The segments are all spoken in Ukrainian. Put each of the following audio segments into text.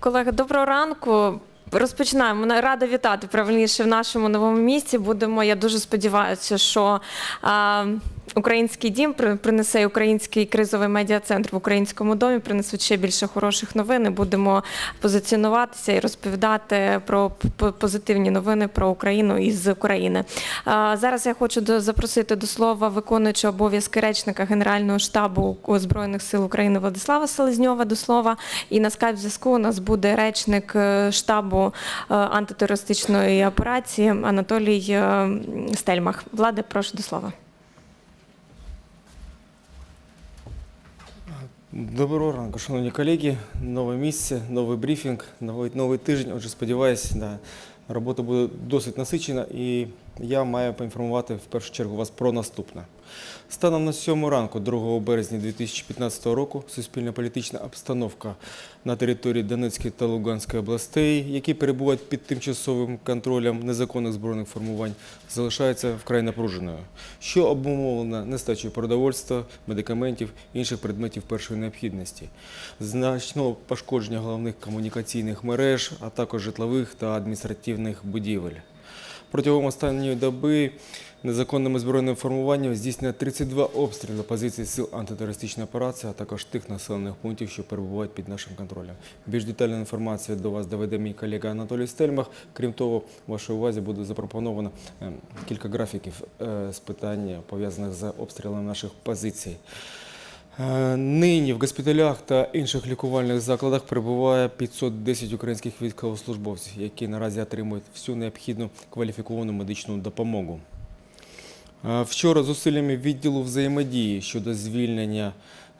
Колеги, доброго ранку. Розпочинаємо. Рада вітати правильніше в нашому новому місці. Будемо. Я дуже сподіваюся, що український дім при- принесе український кризовий медіа-центр в українському домі. Принесуть ще більше хороших новин. і Будемо позиціонуватися і розповідати про позитивні новини про Україну із України. Зараз я хочу запросити до слова виконуючого обов'язки речника Генерального штабу збройних сил України Владислава Селезньова до слова. І на скайп зв'язку у нас буде речник е, штабу е, антитерористичної операції Анатолій е, Стельмах. Влади, прошу до слова. Доброго ранку, шановні колеги. Нове місце, новий брифінг, новий, новий тиждень. Отже, сподіваюся, да, робота буде досить насичена і я маю поінформувати в першу чергу вас про наступне. Станом на 7 ранку, 2 березня 2015 року, суспільно-політична обстановка на території Донецької та Луганської областей, які перебувають під тимчасовим контролем незаконних збройних формувань, залишається вкрай напруженою, що обумовлено нестачею продовольства, медикаментів інших предметів першої необхідності, значного пошкодження головних комунікаційних мереж, а також житлових та адміністративних будівель. Протягом останньої доби незаконними збройними формуваннями здійснено 32 обстріли позицій сил антитерористичної операції, а також тих населених пунктів, що перебувають під нашим контролем. Більш детальна інформація до вас доведе мій колега Анатолій Стельмах. Крім того, вашій увазі буде запропоновано е, кілька графіків е, з питання пов'язаних з обстрілами наших позицій. Е, Нині в госпіталях та інших лікувальних закладах перебуває 510 українських військовослужбовців, які наразі отримують всю необхідну кваліфіковану медичну допомогу. Е, Вчора зусиллями відділу взаємодії щодо звільнення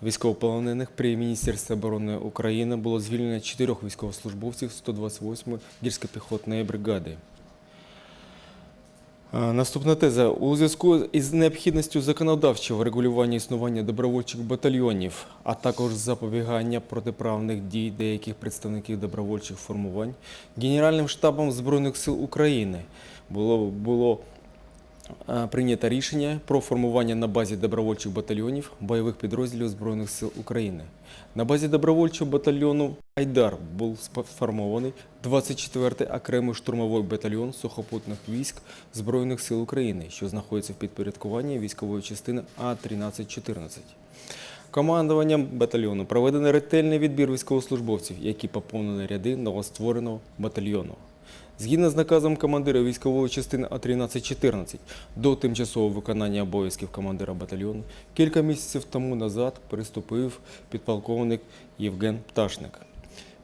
військовополонених при Міністерстві оборони України було звільнено чотирьох військовослужбовців 128-ї гірсько-піхотної бригади. Е, Наступна теза. У зв'язку із необхідністю законодавчого регулювання існування добровольчих батальйонів, а також запобігання протиправних дій деяких представників добровольчих формувань, Генеральним штабом Збройних сил України було, було прийнято рішення про формування на базі добровольчих батальйонів бойових підрозділів Збройних сил України. На базі добровольчого батальйону Айдар був сформований 24-й окремий штурмовий батальйон сухопутних військ Збройних сил України, що знаходиться в підпорядкуванні військової частини А-1314. Командуванням батальйону проведено ретельний відбір військовослужбовців, які поповнили ряди новоствореного батальйону. Згідно з наказом командира військової частини А1314 до тимчасового виконання обов'язків командира батальйону кілька місяців тому назад приступив підполковник Євген Пташник.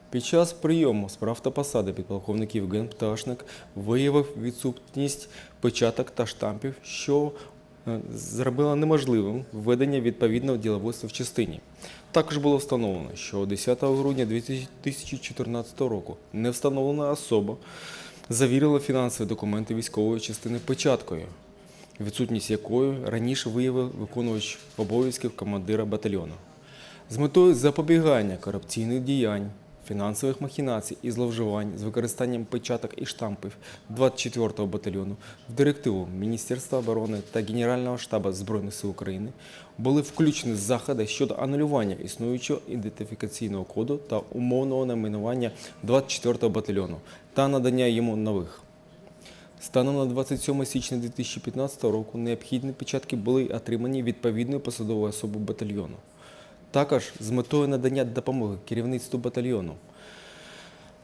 Під час прийому справ та посади підполковник Євген Пташник виявив відсутність печаток та штампів, що е, зробило неможливим введення відповідного діловодства в частині. Також було встановлено, що 10 грудня 2014 року невстановлена особа завірила фінансові документи військової частини печаткою, відсутність якої раніше виявив виконувач обов'язків командира батальйону. З метою запобігання корупційних діянь, фінансових махінацій і зловживань з використанням печаток і штампів 24-го батальйону в директиву Міністерства оборони та Генерального штабу Збройних сил України були включені заходи щодо анулювання існуючого ідентифікаційного коду та умовного найменування 24-го батальйону та надання йому нових. Станом на 27 січня 2015 року необхідні печатки були отримані відповідною посадовою особою батальйону. Також з метою надання допомоги керівництву батальйону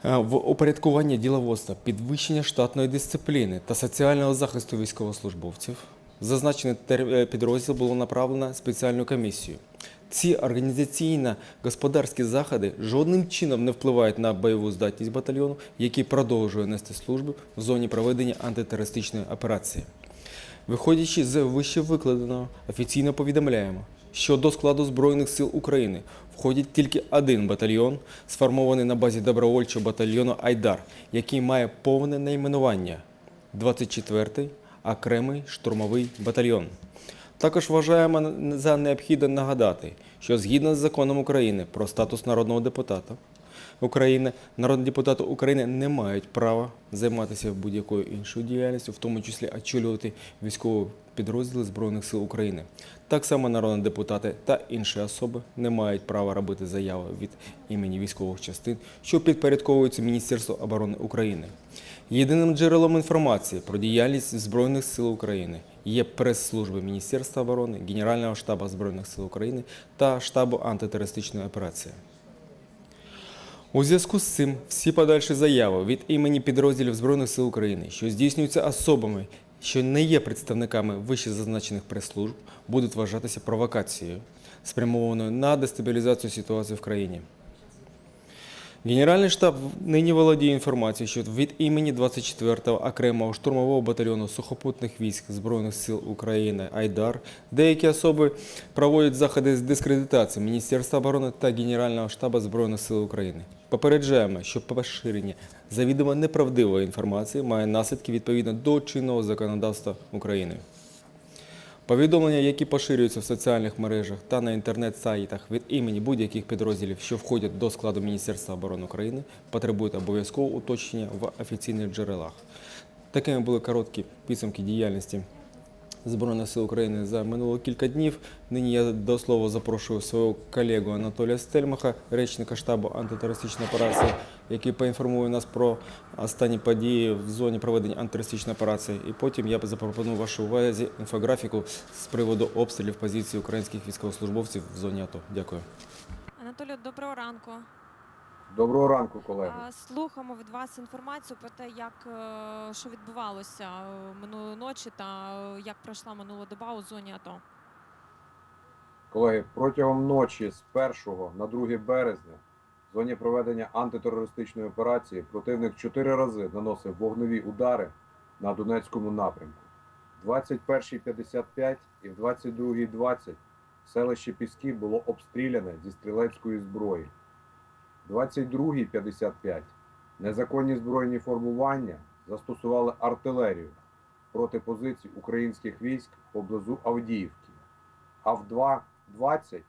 е, в упорядкуванні діловодства, підвищення штатної дисципліни та соціального захисту військовослужбовців, зазначений е, підрозділ було направлено спеціальну комісію. Ці організаційно-господарські заходи жодним чином не впливають на бойову здатність батальйону, який продовжує нести службу в зоні проведення антитерористичної операції. Виходячи з вище викладеного, офіційно повідомляємо, що до складу Збройних сил України входить тільки один батальйон, сформований на базі добровольчого батальйону Айдар, який має повне найменування 24-й окремий штурмовий батальйон. Також вважаємо за необхідне нагадати, що згідно з законом України про статус народного депутата, України, народні депутати України не мають права займатися будь-якою іншою діяльністю, в тому числі очолювати військові підрозділи Збройних сил України. Так само народні депутати та інші особи не мають права робити заяви від імені військових частин, що підпорядковуються Міністерству оборони України. Єдиним джерелом інформації про діяльність Збройних сил України є прес-служби Міністерства оборони, Генерального штабу Збройних сил України та штабу антитерористичної операції. У зв'язку з цим всі подальші заяви від імені підрозділів Збройних сил України, що здійснюються особами, що не є представниками вище зазначених прес-служб, будуть вважатися провокацією, спрямованою на дестабілізацію ситуації в країні. Генеральний штаб нині володіє інформацією, що від імені 24-го окремого штурмового батальйону сухопутних військ Збройних сил України Айдар деякі особи проводять заходи з дискредитації Міністерства оборони та Генерального штабу Збройних сил України. Попереджаємо, що поширення завідомо неправдивої інформації має наслідки відповідно до чинного законодавства України. Повідомлення, які поширюються в соціальних мережах та на інтернет-сайтах від імені будь-яких підрозділів, що входять до складу Міністерства оборони України, потребують обов'язкового уточнення в офіційних джерелах. Такими були короткі підсумки діяльності Збройних сил України за минуло кілька днів. Нині я до слова запрошую свого колегу Анатолія Стельмаха, речника штабу антитерористичної операції, який поінформує нас про останні події в зоні проведення антитерористичної операції. І потім я запропоную вашій увазі інфографіку з приводу обстрілів позицій українських військовослужбовців в зоні АТО. Дякую. Анатолію, доброго ранку. Доброго ранку, колеги. Слухаємо від вас інформацію про те, як е, що відбувалося е, минулої ночі та е, як пройшла минула доба у зоні АТО. Колеги, протягом ночі з 1 на 2 березня в зоні проведення антитерористичної операції противник чотири рази наносив вогневі удари на Донецькому напрямку. В 21.55 і в 22.20 селище Піски було обстріляне зі стрілецької зброї. В 22.55 незаконні збройні формування застосували артилерію проти позицій українських військ поблизу Авдіївки. А в 2.20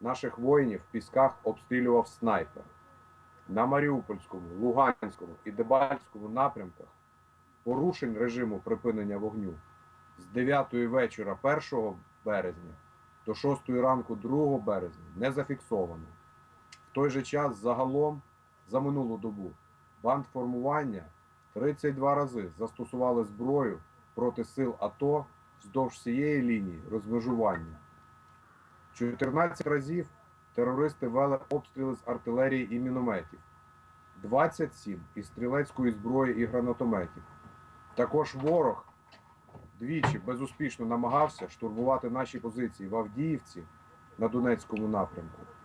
наших воїнів в пісках обстрілював снайпер. На Маріупольському, Луганському і Дебальському напрямках порушень режиму припинення вогню з 9 вечора 1 березня до 6 ранку 2 березня не зафіксовано. Той же час загалом за минулу добу бандформування 32 рази застосували зброю проти сил АТО вздовж всієї лінії розмежування. 14 разів терористи вели обстріли з артилерії і мінометів, 27 із стрілецької зброї і гранатометів. Також ворог двічі безуспішно намагався штурмувати наші позиції в Авдіївці на Донецькому напрямку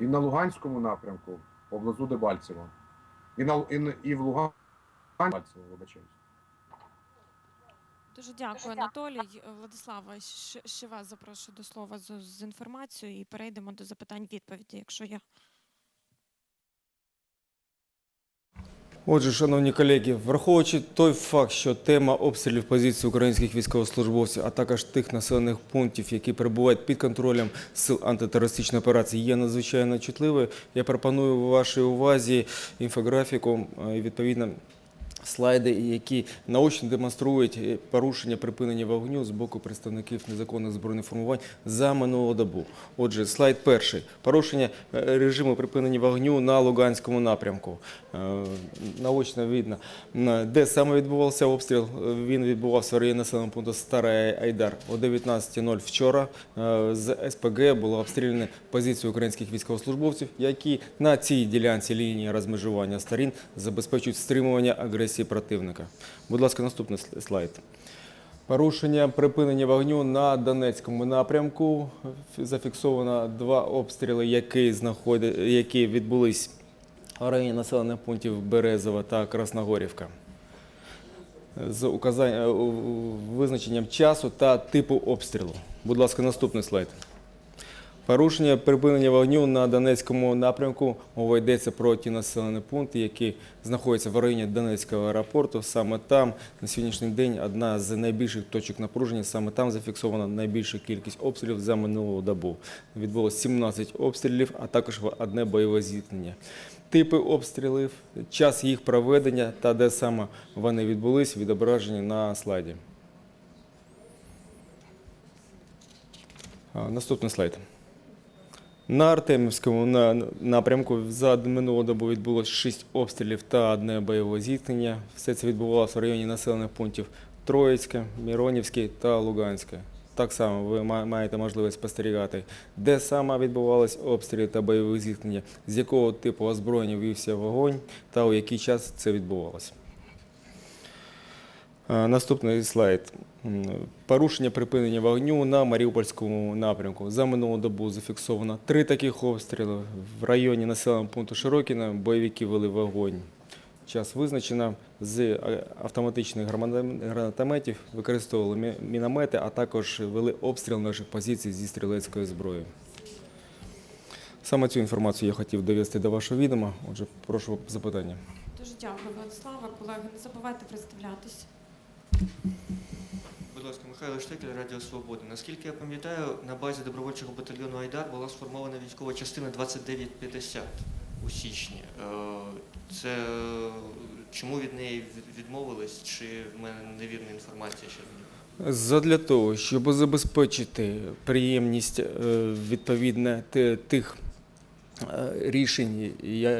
і на Луганському напрямку поблизу Дебальцева. І, на, і, на- і в Луганському Дебальцево, вибачаюсь. Дуже дякую, Анатолій. Владислава, ще, вас запрошую до слова з, з інформацією і перейдемо до запитань відповіді, якщо є. Отже, шановні колеги, враховуючи той факт, що тема обстрілів позицій українських військовослужбовців, а також тих населених пунктів, які перебувають під контролем сил антитерористичної операції, є надзвичайно чутливою, я пропоную вашій увазі інфографіку е, і відповідно. Слайди, які наочно демонструють е, порушення припинення вогню з боку представників незаконних збройних формувань за минулу добу. Отже, слайд перший. Порушення е, режиму припинення вогню на Луганському напрямку. Е, Наочно видно, де саме відбувався обстріл. Він відбувався в районі населеного пункту Старий Айдар. О 19.00 вчора з СПГ було обстріляні позиції українських військовослужбовців, які на цій ділянці лінії розмежування сторін забезпечують стримування агресії противника. Будь ласка, наступний слайд. Порушення припинення вогню на Донецькому напрямку. Зафіксовано два обстріли, які, знаходять, які відбулись в районі населених пунктів Березова та Красногорівка. З указань- у- у- визначенням часу та типу обстрілу. Будь ласка, наступний слайд. Порушення припинення вогню на Донецькому напрямку. Мова йдеться про ті населені пункти, які знаходяться в районі Донецького аеропорту. Саме там на сьогоднішній день одна з найбільших точок напруження. Саме там зафіксована найбільша кількість обстрілів за минулу добу. Відбулося 17 обстрілів, а також одне бойове зіткнення. типи обстрілів, час їх проведення та де саме вони відбулись, відображені на слайді. Наступний слайд. На Артемівському на- напрямку за минулу добу відбулося 6 обстрілів та одне бойове зіткнення. Все це відбувалося в районі населених пунктів Троїцьке, Міронівське та Луганське. Так само ви маєте можливість спостерігати, де саме відбувалися обстріли та бойові зіткнення, з якого типу озброєння вівся вогонь та у який час це відбувалося. Е, Наступний слайд. Порушення припинення вогню на Маріупольському напрямку. За минулу добу зафіксовано три таких обстріли. В районі населеного пункту Широкіна бойовики вели вогонь. Час визначено з е, автоматичних гранатом- гранатометів, використовували мі- міномети, а також вели обстріл наших позицій зі стрілецької зброї. Саме цю інформацію я хотів довести до вашого відома. Отже, прошу запитання. Дуже дякую, Владислава. Колеги, не забувайте представлятись. Будь ласка, Михайло Штекель, Радіо Свобода. Наскільки я пам'ятаю, на базі добровольчого батальйону Айдар була сформована військова частина 2950 у січні. Е, Це чому від неї відмовились? Чи в мене невірна інформація щодо неї? Задля того, щоб забезпечити приємність е, відповідно тих рішень,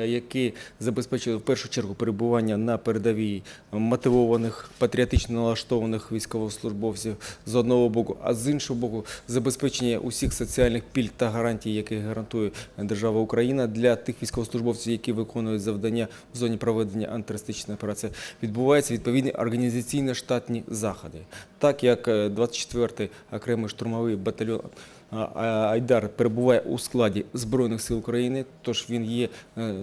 які забезпечили в першу чергу перебування на передовій мотивованих, патріотично налаштованих військовослужбовців з одного боку, а з іншого боку, забезпечення усіх соціальних пільг та гарантій, які гарантує держава Україна для тих військовослужбовців, які виконують завдання в зоні проведення антитерористичної операції, відбуваються відповідні організаційно-штатні заходи. Так як е, 24-й окремий штурмовий батальйон Айдар перебуває у складі Збройних сил України, тож він є е,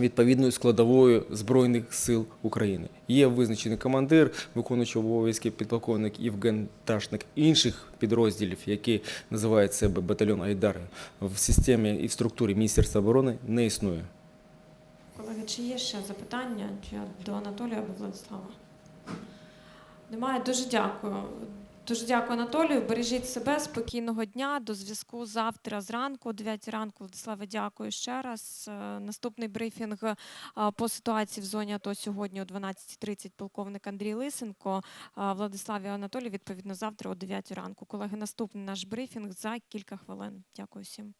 відповідною складовою Збройних сил України. Є визначений командир, виконуючий обов'язки підполковник Євген Ташник інших підрозділів, які називають себе батальйон Айдар в системі і в структурі Міністерства оборони не існує. Колеги, чи є ще запитання чи до Анатолія або Владислава? Немає. Дуже дякую. Дуже дякую, Анатолію. Бережіть себе, спокійного дня. До зв'язку завтра зранку, о 9 ранку. Владиславе, дякую ще раз. Е, Наступний брифінг е, по ситуації в зоні АТО сьогодні о 12.30 полковник Андрій Лисенко. Владиславі. Владислав і Анатолій, відповідно, завтра о 9 ранку. Колеги, наступний наш брифінг за кілька хвилин. Дякую всім.